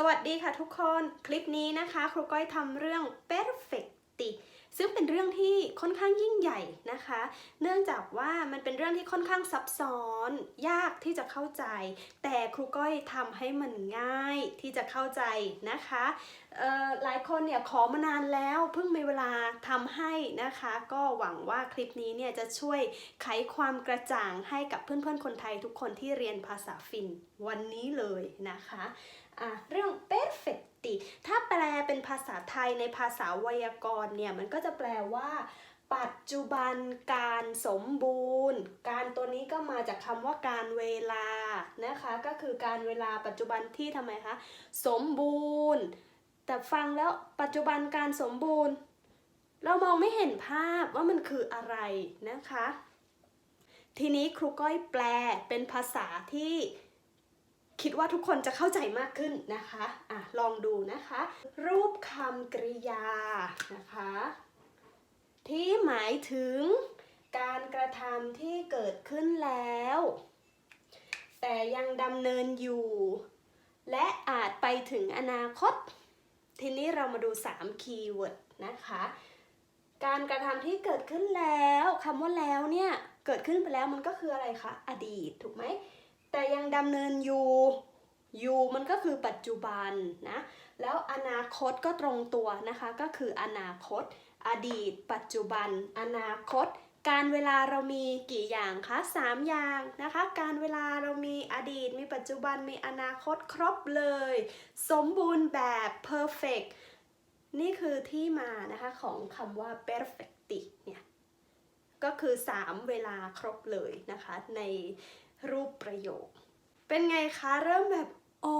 สวัสดีค่ะทุกคนคลิปนี้นะคะครูก้อยทำเรื่อง perfecti ซึ่งเป็นเรื่องที่ค่อนข้างยิ่งใหญ่นะคะ เนื่องจากว่ามันเป็นเรื่องที่ค่อนข้างซับซ้อน ยากที่จะเข้าใจ แต่ครูก้อยทำให้มันง่ายที่จะเข้าใจนะคะหลายคนเนี่ยขอมานานแล้วเพิ่งมีเวลาทำให้นะคะ ก็หวังว่าคลิปนี้เนี่ยจะช่วยไขความกระจ่างให้กับเพื่อนๆคนไทยทุกคนที่เรียนภาษาฟินวันนี้เลยนะคะ อะเรื่อง perfecti ถ้าแปลเป็นภาษาไทยในภาษาไวยากรณ์เนี่ย มันก็จะแปลว่า ปัจจุบันการสมบูรณ์ การตัวนี้ก็มาจากคำว่าการเวลานะคะ ก็คือการเวลาปัจจุบันที่ทำไมคะ สมบูรณ์ แต่ฟังแล้วปัจจุบันการสมบูรณ์ เรามองไม่เห็นภาพว่ามันคืออะไรนะคะ ทีนี้ครูก้อยแปลเป็นภาษาที่ คิดว่าทุกคนจะเข้าใจมากขึ้นนะคะอะลองดูนะคะ รูปคำกริยานะคะ ที่หมายถึงการกระทำที่เกิดขึ้นแล้ว แต่ยังดำเนินอยู่ และอาจไปถึงอนาคต ทีนี้เรามาดู 3 คีย์เวิร์ดนะคะ การกระทำที่เกิดขึ้นแล้วคำว่าแล้วเนี่ย เกิดขึ้นไปแล้วมันก็คืออะไรคะ อดีตถูกไหม แต่ยังดำเนินอยู่อยู่มันก็คือปัจจุบันนะ แล้วอนาคตก็ตรงตัวนะคะ ก็คืออนาคต อดีต ปัจจุบัน อนาคต การเวลาเรามีกี่อย่างคะสามอย่างนะคะ การเวลาเรามีอดีต มีปัจจุบัน มีอนาคตครบเลย สมบูรณ์แบบ perfect นี่คือที่มานะคะของคำว่า perfecti เนี่ย ก็คือ 3 เวลาครบเลยนะคะใน รูปประโยค เป็นไงคะเริ่มแบบอ๋อ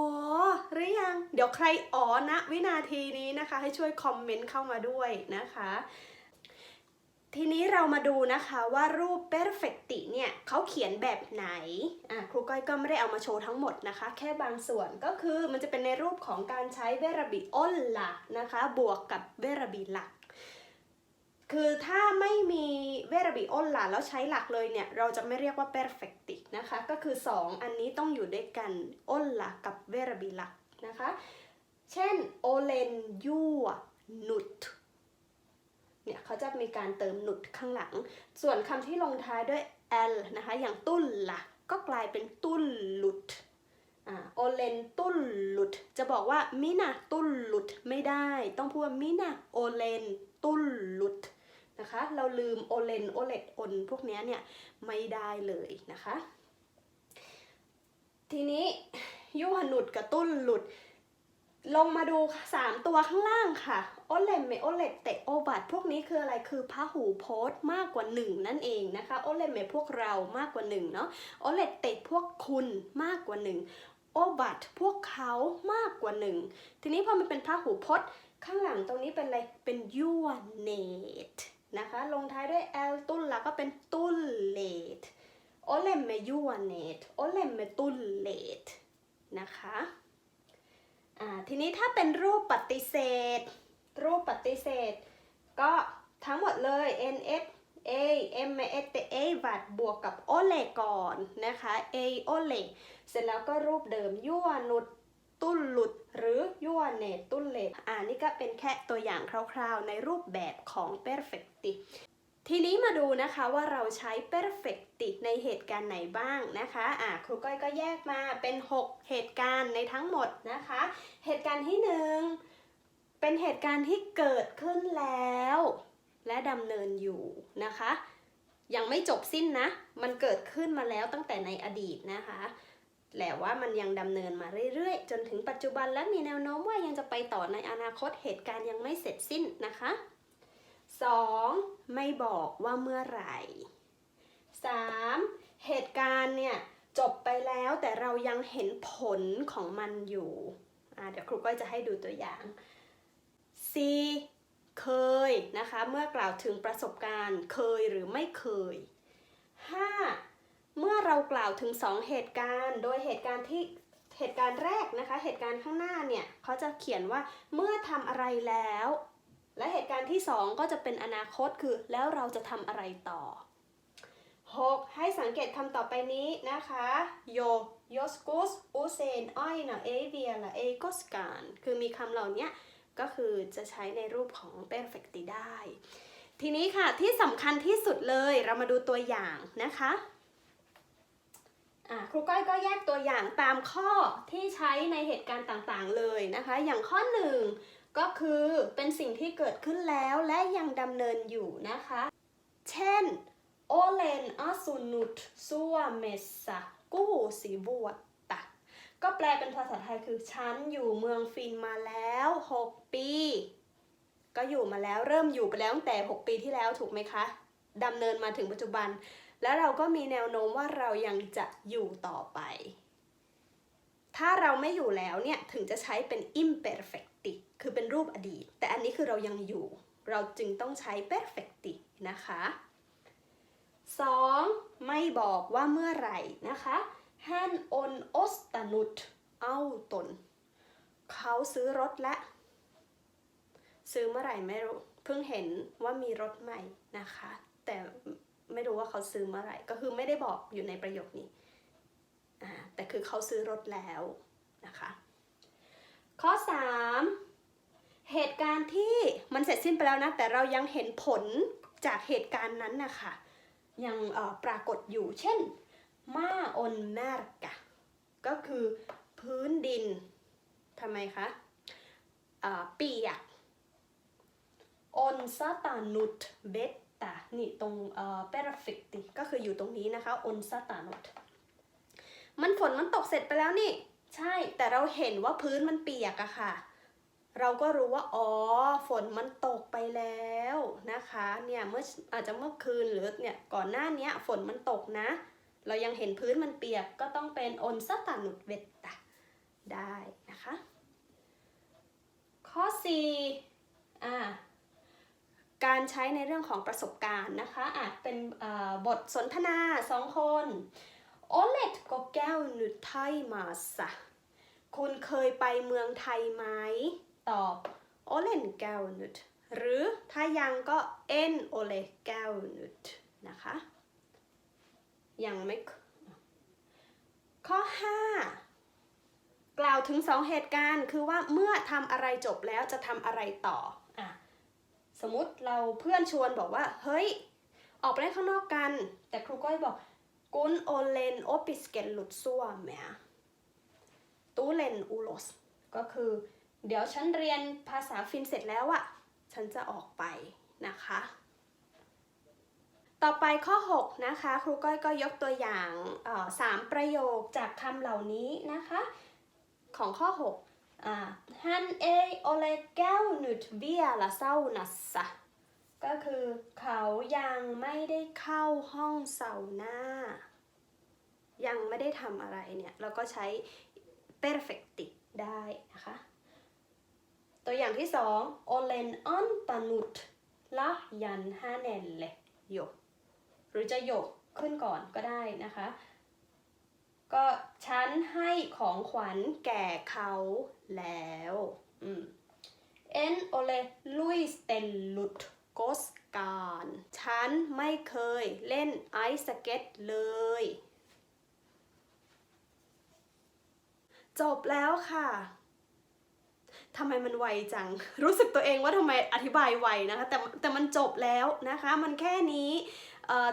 หรือยัง เดี๋ยวใครอ๋อนะวินาทีนี้นะคะ ให้ช่วยคอมเมนต์เข้ามาด้วยนะคะ ทีนี้เรามาดูนะคะว่ารูป perfecti เนี่ยเขาเขียนแบบไหนอะครูก้อยก็ไม่ได้เอามาโชว์ทั้งหมดนะคะ แค่บางส่วนก็คือมันจะเป็นในรูปของการใช้เวรบิอ้นละนะคะ บวกกับเวรบิหลัก คือถ้าไม่มีเวรบิอ้นละแล้วใช้หลักเลยเนี่ย เราจะไม่เรียกว่า perfecti นะคะ ก็คือ 2 อันนี้ต้องอยู่ด้วยกันอ้นละกับเวรบิหลักนะคะ เช่นโอเลนยัวนุดเนี่ยเขาจะมีการเติมนุดข้างหลัง ส่วนคำที่ลงท้ายด้วย l นะคะ อย่างตุ้นละก็กลายเป็นตุ้นหลุดอ่าโอเลนตุ้นหลุด จะบอกว่ามินาตุ้นหลุดไม่ได้ ต้องพูดว่ามินาโอเลนตุ้นหลุด นะคะ เราลืมโอเลนโอเลตอนพวกนี้เนี่ยไม่ได้เลยนะคะ ทีนี้ยุหนุดกับตุ้นหลุด ลงมาดู 3 ตัวข้างล่างค่ะ โอเลมเมโอเลตเตโอบัตพวกนี้คืออะไรคือพหูโพสมากกว่า 1 นั่นเองนะคะ โอเลมเมพวกเรามากกว่า1เนาะ โอเลตเตพวกคุณมากกว่า 1 โอบัตพวกเขามากกว่า 1 ทีนี้พอมันเป็นพหูพจน์ข้างหลังตรงนี้เป็นอะไร เป็นยูเนต นะคะ ลงท้ายด้วย l ตุลละก็เป็นตุลเลตโอเลมเมยูเนตโอเลมเมตุลเลตนะคะทีนี้ถ้าเป็นรูปปฏิเสธ รูปปฏิเสธ ก็ทั้งหมดเลย n s a m s t a บัดบวกกับโอเลก่อนนะคะ a โอเลเสร็จแล้วก็รูปเดิมยั่วนุด ตุ้นหลุด หรือยั่วเนตตุ้นเลอ่านี่ก็เป็นแค่ตัวอย่างคร่าวๆ ในรูปแบบของ perfecti ทีนี้มาดูนะคะว่าเราใช้ perfecti ในเหตุการณ์ไหนบ้างนะคะอ่าครูก้อยก็แยกมาเป็น 6 เหตุการณ์ในทั้งหมดนะคะ เหตุการณ์ที่หนึ่งเป็นเหตุการณ์ที่เกิดขึ้นแล้ว และดำเนินอยู่นะคะ ยังไม่จบสิ้นนะ มันเกิดขึ้นมาแล้วตั้งแต่ในอดีตนะคะ แต่ว่ามันยังดำเนินมาเรื่อยๆ จนถึงปัจจุบันและมีแนวโน้มว่ายังจะไปต่อในอนาคตเหตุการณ์ยังไม่เสร็จสิ้นนะคะ 2. ไม่บอกว่าเมื่อไหร่ 3. เหตุการณ์เนี่ยจบไปแล้วแต่เรายังเห็นผลของมันอยู่เดี๋ยวครูก้อยจะให้ดูตัวอย่าง C เคยนะคะ เมื่อกล่าวถึงประสบการณ์เคยหรือไม่เคย 5. เมื่อเรากล่าวถึง 2 เหตุการณ์ โดยเหตุการณ์ที่เหตุการณ์แรกนะคะ เหตุการณ์ข้างหน้าเนี่ยเขาจะเขียนว่าเมื่อทำอะไรแล้ว และเหตุการณ์ที่ 2 ก็จะเป็นอนาคตคือ แล้วเราจะทำอะไรต่อ 6. ให้สังเกตคำต่อไปนี้นะคะ yo yoskus usen aina ei vielä ei koskaan คือมีคำเหล่านี้ก็คือจะใช้ในรูปของ perfecti ได้ ทีนี้ค่ะที่สำคัญที่สุดเลยเรามาดูตัวอย่างนะคะ ครูก้อยก็แยกตัวอย่างตามข้อที่ใช้ในเหตุการณ์ต่างๆเลยนะคะ อย่างข้อหนึ่งก็คือเป็นสิ่งที่เกิดขึ้นแล้วและยังดำเนินอยู่นะคะ เช่น Olen asunut Suomessa kuusi vuotta ก็แปลเป็นภาษาไทยคือฉันอยู่เมืองฟินมาแล้ว 6 ปี ก็อยู่มาแล้วเริ่มอยู่ไปแล้วตั้งแต่ 6 ปีที่แล้วถูกไหมคะดำเนินมาถึงปัจจุบัน แล้วเราก็มีแนวโน้มว่าเรายังจะอยู่ต่อไป ถ้าเราไม่อยู่แล้วเนี่ย ถึงจะใช้เป็น imperfecti คือเป็นรูปอดีต แต่อันนี้คือเรายังอยู่ เราจึงต้องใช้ perfecti นะคะ 2. ไม่บอกว่าเมื่อไหร่นะคะ Han on ostanut auton เขาซื้อรถและ ซื้อเมื่อไหร่ไม่รู้ เพิ่งเห็นว่ามีรถใหม่นะคะ แต่ ไม่รู้ว่าเขาซื้อเมื่อไหร่ ก็คือไม่ได้บอกอยู่ในประโยคนี้แต่คือเขาซื้อรถแล้วนะคะ ข้อ 3 เหตุการณ์ที่มันเสร็จสิ้นไปแล้วนะ แต่เรายังเห็นผลจากเหตุการณ์นั้นนะคะยังปรากฏอยู่ เช่นมาอนแมรกะก็คือพื้นดินทำไมคะเปียกอ่อเปียก on satanut vettä นี่ตรงเอ่อ perfecti ก็คืออยู่ตรงนี้นะคะ on satanut มันฝนมันตกเสร็จไปแล้วนี่ ใช่แต่เราเห็นว่าพื้นมันเปียกอะค่ะ เราก็รู้ว่า อ๋อ ฝนมันตกไปแล้วนะคะ เนี่ยเมื่ออาจจะเมื่อคืนหรือเนี่ยก่อนหน้านี้ฝนมันตกนะ เรายังเห็นพื้นมันเปียกก็ต้องเป็น on satanut vettä ได้นะคะ ข้อ4อ่ ใช้ในเรื่องของประสบการณ์นะคะอาจเป็นบทสนทนาสองคน Oletko käynyt Thaimaassa คุณเคยไปเมืองไทยไหมตอบ Olen käynyt หรือถ้ายังก็ en ole käynyt นะคะยังไม่ข้อ 5 กล่าวถึงสองเหตุการณ์คือว่าเมื่อทำอะไรจบแล้วจะทำอะไรต่อ สมมติเราเพื่อนชวนบอกว่า เฮ้ย ออกไปเล่นข้างนอกกัน แต่ครูก้อยบอกกุนโอเลนโอปิสเกลลุดซัวมแมตูเลนอูโลสก็คือ เดี๋ยวฉันเรียนภาษาฟินเสร็จแล้วอะฉันจะออกไปนะคะ ต่อไปข้อ 6 นะคะ ครูก้อยก็ยกตัวอย่างสามประโยคจากคำเหล่านี้นะคะ ของข้อ 6 อ่า Han ei ole käynyt vielä saunassa ก็คือเขายังไม่ได้เข้าห้องเซาน่ายังไม่ได้ทำอะไรเนี่ย เราก็ใช้ perfecti ได้นะคะ ตัวอย่างที่สอง olen antanut lahjan hänelle jo หรือจะโยกขึ้นก่อนก็ได้นะคะ ก็ฉันให้ของขวัญแก่เขาแล้วอืม en ole luistellut k o s k a n ฉันไม่เคยเล่นไอซ์สเก็ตเลย จบแล้วค่ะทำไมมันไวจัง รู้สึกตัวเองว่าทำไมอธิบายไวนะคะ แต่แต่มันจบแล้วนะคะ มันแค่นี้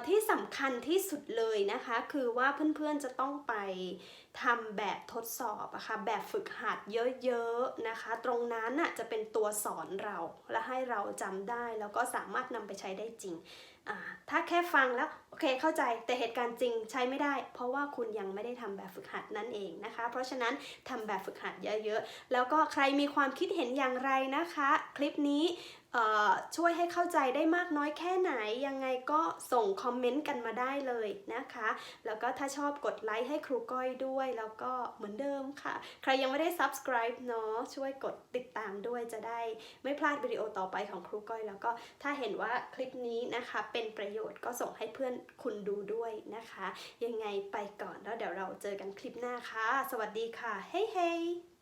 ที่สำคัญที่สุดเลยนะคะ คือว่าเพื่อนๆจะต้องไปทำแบบทดสอบอะคะ่ะแบบฝึกหัดเยอะๆนะคะ ตรงนั้นน่ะจะเป็นตัวสอนเราและให้เราจำได้แล้วก็สามารถนำไปใช้ได้จริง ถ้าแค่ฟังแล้วโอเคเข้าใจแต่เหตุการณ์จริงใช้ไม่ได้ เพราะว่าคุณยังไม่ได้ทำแบบฝึกหัดนั่นเองนะคะ เพราะฉะนั้นทำแบบฝึกหัดเยอะๆ แล้วก็ใครมีความคิดเห็นอย่างไรนะคะ คลิปนี้ ช่วยให้เข้าใจได้มากน้อยแค่ไหน ยังไงก็ส่งคอมเมนต์กันมาได้เลยนะคะ แล้วก็ถ้าชอบกดไลค์ให้ครูก้อยด้วย แล้วก็เหมือนเดิมค่ะ ใครยังไม่ได้ subscribe เนาะช่วยกดติดตามด้วยจะได้ ไม่พลาดวิดีโอต่อไปของครูก้อย แล้วก็ถ้าเห็นว่าคลิปนี้นะคะเป็นประโยชน์ก็ส่งให้เพื่อนคุณดูด้วยนะคะ ยังไงไปก่อนแล้วเดี๋ยวเราเจอกันคลิปหน้าค่ะ สวัสดีค่ะ เฮ้ hey, เ hey!